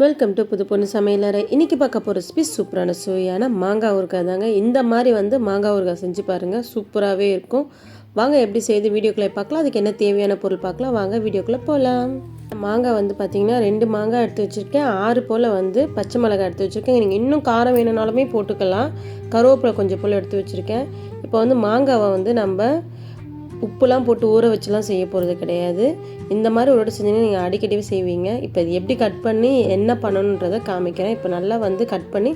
Welcome to புது பொண்ணு சமையலறை. இன்றைக்கி பார்க்க போகிற ரெசிபி சூப்பரான சுவையான மாங்காய் ஊறுகாய் தாங்க. இந்த மாதிரி வந்து மாங்காய் ஊறுகாய் செஞ்சு பாருங்கள் சூப்பராகவே இருக்கும். வாங்க எப்படி செய்து வீடியோக்குள்ளே பார்க்கலாம். அதுக்கு என்ன தேவையான பொருள் பார்க்கலாம். வாங்க வீடியோக்குள்ளே போகலாம் மாங்காய் வந்து பார்த்திங்கன்னா ரெண்டு மாங்காய் எடுத்து வச்சுருக்கேன். ஆறு போல் வந்து பச்சை மிளகாய் எடுத்து வச்சுருக்கேன். நீங்கள் இன்னும் காரம் வேணும்னாலுமே போட்டுக்கலாம். கருவேப்பிலை கொஞ்சம் போல் எடுத்து வச்சுருக்கேன். இப்போ வந்து மாங்காவை வந்து நம்ம உப்புலாம் போட்டு ஊற வச்சுலாம் செய்ய போகிறது கிடையாது. இந்த மாதிரி ஒரு வாட்டி செஞ்சீங்கன்னா நீங்கள் அடிக்கடி செய்வீங்க. இப்போ இது எப்படி கட் பண்ணி என்ன பண்ணணுன்றதை காமிக்கிறேன். இப்போ நல்லா வந்து கட் பண்ணி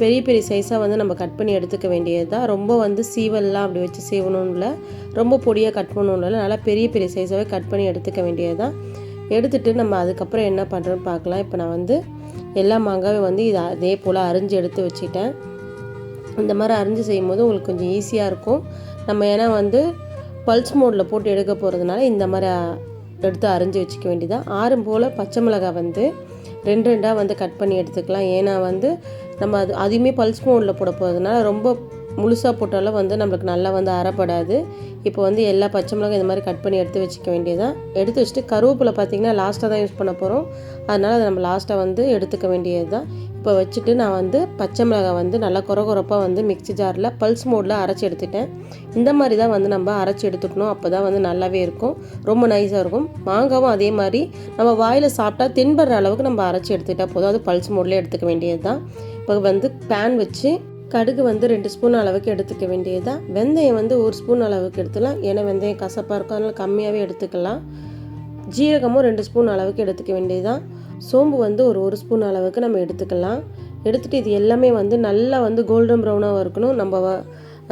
பெரிய பெரிய சைஸாக வந்து நம்ம கட் பண்ணி எடுத்துக்க வேண்டியது தான் ரொம்ப வந்து சீவல்லாம் அப்படி வச்சு செய்வணும் இல்லை ரொம்ப பொடியாக கட் பண்ணணும் இல்லை நல்லா பெரிய பெரிய சைஸாகவே கட் பண்ணி எடுத்துக்க வேண்டியது தான் எடுத்துகிட்டு நம்ம அதுக்கப்புறம் என்ன பண்ணுறோன்னு பார்க்கலாம். இப்போ நான் வந்து எல்லா மாங்காயும் வந்து இது அதே போல் அரிஞ்சு எடுத்து வச்சுட்டேன். இந்த மாதிரி அரிஞ்சு செய்யும் போது உங்களுக்கு கொஞ்சம் ஈஸியாக இருக்கும். நம்ம ஏன்னா வந்து பல்ஸ் மோடில் போட்டு எடுக்க போகிறதுனால இந்த மாதிரி எடுத்து அரிஞ்சு வச்சுக்க வேண்டியதான் ஆறும் போல் பச்சை மிளகாய் வந்து ரெண்டு ரெண்டாக வந்து கட் பண்ணி எடுத்துக்கலாம். ஏன்னா வந்து நம்ம அது அதையுமே பல்ஸ் மோடில் போட போகிறதுனால ரொம்ப முழுசாக போட்டாலும் வந்து நம்மளுக்கு நல்லா வந்து அறப்படாது. இப்போ வந்து எல்லா பச்சை மிளகாய் இந்த மாதிரி கட் பண்ணி எடுத்து வச்சுக்க வேண்டியதான் எடுத்து வச்சுட்டு கருவேப்பிலை பார்த்திங்கன்னா லாஸ்ட்டாக தான் யூஸ் பண்ண போகிறோம் அதனால் அதை நம்ம லாஸ்ட்டாக வந்து எடுத்துக்க வேண்டியது தான் இப்போ வச்சுட்டு நான் வந்து பச்சை மிளகாய் வந்து நல்லா குறை குறப்பாக வந்து மிக்சி ஜாரில் பல்ஸ் மோடில் அரைச்சி எடுத்துட்டேன். இந்த மாதிரி தான் வந்து நம்ம அரைச்சி எடுத்துக்கணும். அப்போ தான் வந்து நல்லாவே இருக்கும். ரொம்ப நைஸாக இருக்கும். மாங்காவும் அதே மாதிரி நம்ம வாயில் சாப்பிட்டா தென்படுற அளவுக்கு நம்ம அரைச்சி எடுத்துக்கிட்டால் போதும். அது பல்ஸ் மோட்லேயே எடுத்துக்க வேண்டியது தான் இப்போ வந்து பேன் வச்சு கடுகு வந்து ரெண்டு ஸ்பூன் அளவுக்கு எடுத்துக்க வேண்டியதான் வெந்தயம் வந்து ஒரு ஸ்பூன் அளவுக்கு எடுத்துக்கலாம். ஏன்னா வெந்தயம் கசப்பாக இருக்கும். அதனால் கம்மியாகவே எடுத்துக்கலாம். ஜீரகமும் ரெண்டு ஸ்பூன் அளவுக்கு எடுத்துக்க வேண்டியதுதான் சோம்பு வந்து ஒரு ஒரு ஸ்பூன் அளவுக்கு நம்ம எடுத்துக்கலாம். எடுத்துகிட்டு இது எல்லாமே வந்து நல்லா வந்து கோல்டன் ப்ரௌனாக இருக்கணும் நம்ம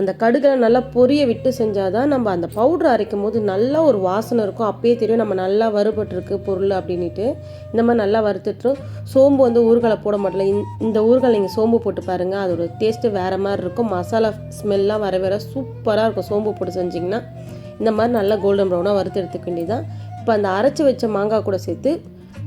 அந்த கடுகளை நல்லா பொரிய விட்டு செஞ்சால் தான் நம்ம அந்த பவுட்ரு அரைக்கும் போது நல்லா ஒரு வாசனை இருக்கும். அப்பயே தெரியும் நம்ம நல்லா வறுபட்டுருக்கு பொருள் அப்படின்ட்டு இந்த மாதிரி நல்லா வறுத்துட்டுரும் சோம்பு வந்து ஊர்களை போட மாட்டல இந்த ஊர்களை நீங்கள் சோம்பு போட்டு பாருங்கள் அதோட டேஸ்ட்டு வேறு மாதிரி இருக்கும். மசாலா ஸ்மெல்லாம் வர வர சூப்பராக இருக்கும். சோம்பு போட்டு செஞ்சிங்கன்னா. இந்த மாதிரி நல்லா கோல்டன் ப்ரௌனாக வறுத்து எடுத்துக்க வேண்டியதான் இப்போ அந்த அரைச்சி வச்ச மாங்காய் கூட சேர்த்து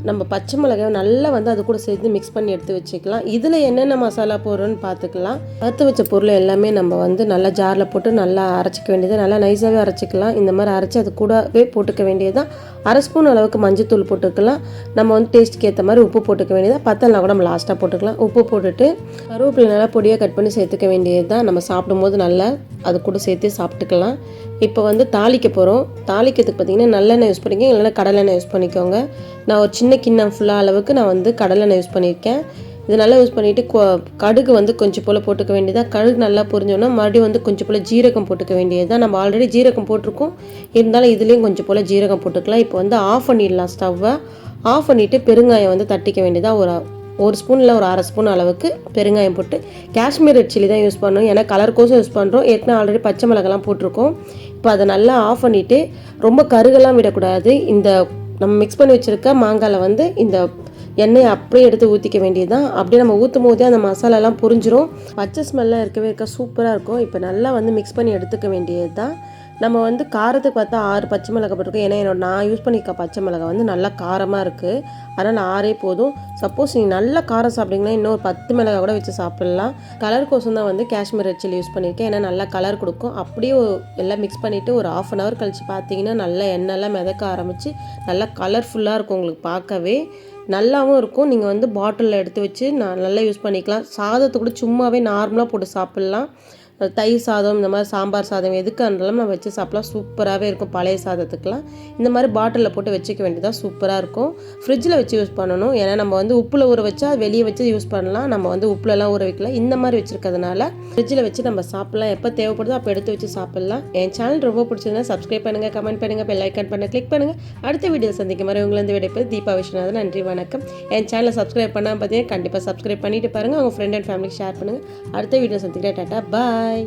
நம்ம பச்சை மிளகாய் நல்லா வந்து அது கூட சேர்த்து மிக்ஸ் பண்ணி எடுத்து வச்சுக்கலாம். இதில் என்னென்ன மசாலா போடுறோன்னு பார்த்துக்கலாம். வறுத்து வச்ச பொருள் எல்லாமே நம்ம வந்து நல்லா ஜாரில் போட்டு நல்லா அரைச்சிக்க வேண்டியது நல்லா நைஸாகவே அரைச்சிக்கலாம். இந்த மாதிரி அரைச்சி அது கூடவே போட்டுக்க வேண்டியது தான். அரை ஸ்பூன் அளவுக்கு மஞ்சத்தூள் போட்டுக்கலாம். நம்ம வந்து டேஸ்ட்டுக்கு ஏற்ற மாதிரி உப்பு போட்டுக்க வேண்டியதாக பத்தலாம் கூட நம்ம லாஸ்ட்டாக போட்டுக்கலாம். உப்பு போட்டுட்டு கருவேப்பிலை நல்லா பொடியாக கட் பண்ணி சேர்த்துக்க வேண்டியது தான் நம்ம சாப்பிடும்போது நல்லா அது கூட சேர்த்து சாப்பிட்டுக்கலாம். இப்போ வந்து தாளிக்க போகிறோம் தாளிக்கிறதுக்கு பார்த்திங்கன்னா நல்லெண்ணெய் யூஸ் பண்ணிக்கோங்க. இல்லைன்னா கடலெண்ணெய் யூஸ் பண்ணிக்கோங்க. நான் ஒரு சின்ன கிண்ணம் ஃபுல்லாக அளவுக்கு நான் வந்து கடலெண்ணெய் யூஸ் பண்ணியிருக்கேன். இது நல்லா யூஸ் பண்ணிவிட்டு கடுகு வந்து கொஞ்சம் போல் போட்டுக்க வேண்டியதாக கடுகு நல்லா புரிஞ்சோன்னா மறுபடியும் வந்து கொஞ்சம் போல் ஜீரகம் போட்டுக்க வேண்டியது தான் நம்ம ஆல்ரெடி ஜீரகம் போட்டிருக்கோம். இருந்தாலும் இதுலேயும் கொஞ்சம் போல் ஜீரகம் போட்டுக்கலாம். இப்போ வந்து ஆஃப் பண்ணிடலாம் ஸ்டவ்வை ஆஃப் பண்ணிவிட்டு பெருங்காயம் வந்து தட்டிக்க வேண்டியதாக ஒரு ஒரு ஸ்பூனில் ஒரு அரை ஸ்பூன் அளவுக்கு பெருங்காயம் போட்டு காஷ்மீர் ரெட் சில்லி தான் யூஸ் பண்ணணும் ஏன்னா கலர் கோசம் யூஸ் பண்ணுறோம் ஏற்கனவே ஆல்ரெடி பச்சை மிளகாலாம் போட்டிருக்கோம். இப்போ அதை நல்லா ஆஃப் பண்ணிவிட்டு ரொம்ப கருகெல்லாம் விடக்கூடாது. இந்த நம்ம மிக்ஸ் பண்ணி வச்சுருக்க மாங்காயில் வந்து இந்த எண்ணெயை அப்படியே எடுத்து ஊற்றிக்க வேண்டியது தான் அப்படியே நம்ம ஊற்றும் போதே அந்த மசாலாலாம் புரிஞ்சிரும். பச்சை ஸ்மெல்லாம் இருக்கவே இருக்க சூப்பராக இருக்கும். இப்போ நல்லா வந்து மிக்ஸ் பண்ணி எடுத்துக்க வேண்டியது தான் நம்ம வந்து காரத்துக்கு பார்த்தா ஆறு பச்சை மிளகா போட்டிருக்கோம். ஏன்னா என்னோட நான் யூஸ் பண்ணிக்க பச்சை மிளகா வந்து நல்லா காரமாக இருக்குது அதனால் ஆறே போதும். சப்போஸ் நீங்கள் நல்லா காரம் சாப்பிட்டீங்கன்னா இன்னொரு பத்து மிளகா கூட வச்சு சாப்பிட்லாம். கலர் கோசம் தான் வந்து காஷ்மீர் ரெட் சில்லி யூஸ் பண்ணியிருக்கேன். ஏன்னா நல்லா கலர் கொடுக்கும். அப்படியே எல்லாம் மிக்ஸ் பண்ணிவிட்டு ஒரு ஆஃப் அன் ஹவர் கழித்து பார்த்தீங்கன்னா நல்லா எண்ணெய்லாம் மிதக்க ஆரம்பித்து நல்லா கலர்ஃபுல்லாக இருக்கும் உங்களுக்கு பார்க்கவே. நல்லாவும் இருக்கும். நீங்கள் வந்து பாட்டிலில் எடுத்து வச்சு நான் நல்லா யூஸ் பண்ணிக்கலாம். சாதத்தை கூட சும்மாவே நார்மலாக போட்டு சாப்பிட்லாம். தயிர் சாதம் இந்த மாதிரி சாம்பார் சாதம் எதுக்காக இருந்தாலும் நம்ம வச்சு சாப்பிட்லாம். சூப்பராகவே இருக்கும் பழைய சாதத்துக்கெலாம் இந்த மாதிரி பாட்டிலில் போட்டு வச்சுக்க வேண்டியதாக சூப்பராக இருக்கும். ஃப்ரிட்ஜில் வச்சு யூஸ் பண்ணணும். ஏன்னா நம்ம வந்து உப்பில் ஊற வச்சா வெளியே வச்சு யூஸ் பண்ணலாம். நம்ம வந்து உப்புலலாம் ஊற வைக்கலாம் இந்த மாதிரி வச்சுருக்கிறதுனால ஃப்ரிட்ஜில் வச்சு நம்ம சாப்பிட்லாம். எப்போ தேவைப்படுதோ அப்போ எடுத்து வச்சு சாப்பிட்லாம். என் சேனல் ரொம்ப பிடிச்சிருந்தா சப்ஸ்கிரைப் பண்ணுங்கள் கமெண்ட் பண்ணுங்கள் பெல் ஐக்கன் பண்ண கிளிக் பண்ணுங்கள் அடுத்த வீடியோ சந்திக்கும் மாதிரி உங்களை விடைப்பது தீபா விஸ்வநாதன். நன்றி வணக்கம். என் சேனலை சப்ஸ்கிரைப் பண்ணால் பார்த்தீங்கன்னா கண்டிப்பாக சப்ஸ்கிரைப் பண்ணிட்டு பாருங்கள் உங்கள் ஃப்ரெண்ட் அண்ட் ஃபேமிலிக்கு ஷேர் பண்ணுங்கள் அடுத்த வீடியோ சந்திக்கிறேன். Tata bye by